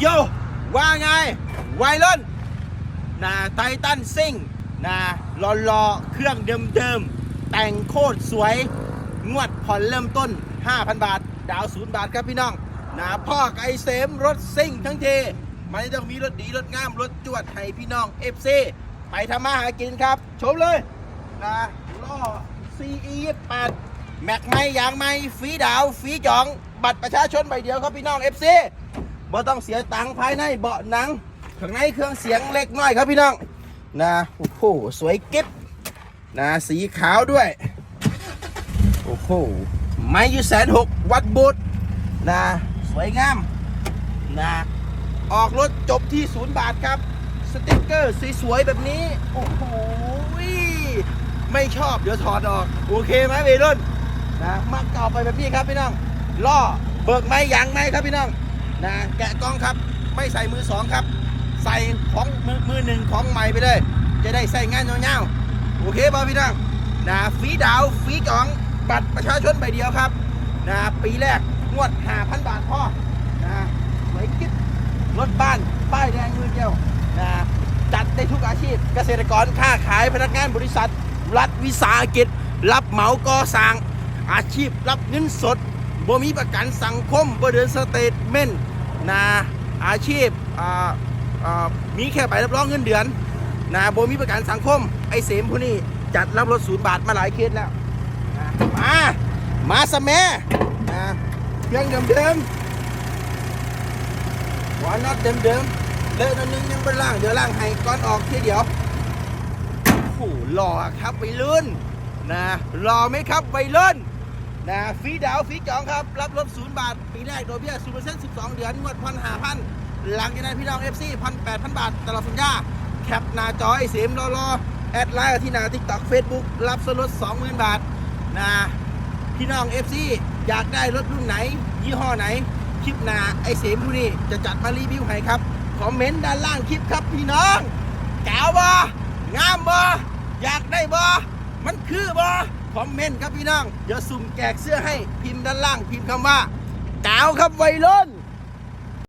โยว่าไงวัยรุ่นนะไททันซิ่งนะรอรอเครื่องเดิมๆ แต่งโคตรสวย งวดผ่อนเริ่มต้น 5,000 บาท ดาวศูนย์บาทครับพี่น้องนะพ่อไก่เสมรถซิ่งทั้งทีมันต้องมีรถดี รถงาม รถจวดให้พี่น้อง FC ไปทำมาหากินครับ ชมเลยนะล้อ CE 8แม็กไม่ยางไม่ฟีดาวฟีจอง บัตรประชาชนใบเดียวครับพี่น้อง FC บ่ต้องเสียตังค์ภายในเบาะหนังข้างในเครื่องเสียงเล็กน้อยครับพี่น้องนะโอ้โหสวยเกิ๊บนะสีขาวด้วยโอ้โหไม้อยู่แสนหกวัดบุตรนะสวยงามนะออกรถจบที่ศูนย์บาทครับ สติกเกอร์สวยๆแบบนี้ โอ้โหไม่ชอบเดี๋ยวถอดออก โอเคไหมเวรุ่นนะมักเก่าไปแบบนี้ครับพี่น้องล่อเบิกไม้ยางไม้ครับพี่น้อง นะแกะกล้องครับ ไม่ใส่มือสองครับ ใส่ของมือมือหนึ่งของใหม่ไปเลย จะได้ใส่งานยาๆโอเคป่ะพี่น้องนะฟรีดาวฟรีจองบัตรประชาชนใบเดียวครับนะปีแรกงวด5,000บาทพ่อนะสวยกิ๊บรถบ้าน ป้ายแดงมือเดียวนะจัดได้ทุกอาชีพ เกษตรกรค้าขายพนักงานบริษัท รัฐวิสาหกิจ รับเหมาก่อสร้าง อาชีพรับเงินสด บ่มีประกันสังคมบ่เดินสเตทเมนต์นะอาชีพอ่าอ่ามีแค่ใบรับรองเงินเดือนนะบ่มีประกันสังคมไอเสมผู้นี้จัดรับรถศูนย์บาทมาหลายเคสแล้วนะมามาสแม่นะเครื่องเดิมๆหัวน็อตเดิมๆเลอะนิดนึงยังเป็นล่างเดี๋ยวล่างให้ก่อนออกทีเดียวโอ้โหหล่อครับวัยรุ่นนะหล่อไหมครับวัยรุ่น นะฟรีดาวฟรีจองครับ รับรถศูนย์บาท ปีแรกโดยเบี้ยศูนย์เปอร์เซ็นต์สิบสองเดือนงวดพันห้าพันหลังจากนั้นพี่น้องเอฟซีพันแปดพันบาทตลอดสัญญาแคปหน้าจอไอเสียมรอรอแอดไลน์ที่หน้าทิกตอกเฟซบุ๊กรับส่วนลดสองหมื่นบาทนะพี่น้องเอฟซีอยากได้รถรุ่นไหน ยี่ห้อไหน คลิปหน้าไอเสียมผู้นี้จะจัดมารีวิวให้ครับคอมเมนต์ด้านล่างคลิปครับพี่น้องแก้วบ่งามบ่อยากได้บ่ มันคือบอคอมเมนต์ครับพี่น้อง เดี๋ยวสุ่มแจกเสื้อให้พิมพ์ด้านล่างพิมพ์คำว่าก้วครับวัยรุ่น